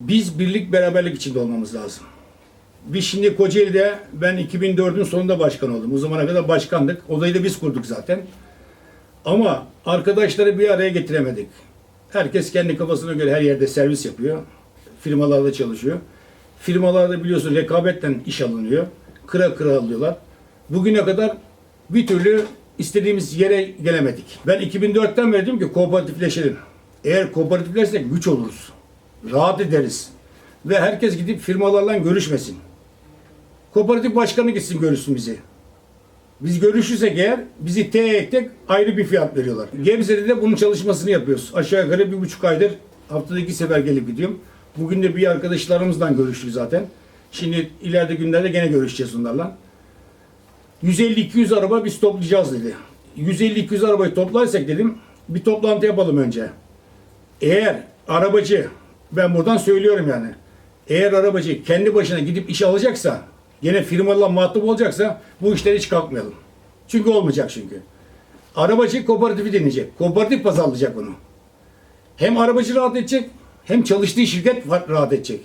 Biz birlik beraberlik içinde olmamız lazım. Biz şimdi Kocaeli'de ben 2004'ün sonunda başkan oldum. O zamana kadar başkandık. Odayı da biz kurduk zaten. Ama arkadaşları bir araya getiremedik. Herkes kendi kafasına göre her yerde servis yapıyor. Firmalarda çalışıyor. Firmalarda biliyorsun rekabetten iş alınıyor. Kıra kıra alıyorlar. Bugüne kadar bir türlü istediğimiz yere gelemedik. Ben 2004'ten beri diyorum ki kooperatifleşelim. Eğer kooperatifleşsek güç oluruz. Rahat ederiz. Ve herkes gidip firmalarla görüşmesin. Kooperatif başkanı gitsin görüşsün bizi. Biz görüşürsek eğer bizi tek tek ayrı bir fiyat veriyorlar. Gebze'de de bunun çalışmasını yapıyoruz. Aşağı yukarı bir buçuk aydır haftada iki sefer gelip gidiyorum. Bugün de bir arkadaşlarımızla görüştük zaten. Şimdi ileride günlerde gene görüşeceğiz onlarla. 150-200 araba biz toplayacağız dedi. 150-200 arabayı toplarsak dedim bir toplantı yapalım önce. Eğer arabacı, ben buradan söylüyorum yani. Eğer arabacı kendi başına gidip işe alacaksa, gene firmalarla muhatap olacaksa bu işler hiç kalkmayalım. Çünkü olmayacak çünkü. Arabacı kooperatifi deneyecek. Kooperatif pazarlayacak bunu. Hem arabacı rahat edecek, hem çalıştığı şirket rahat edecek.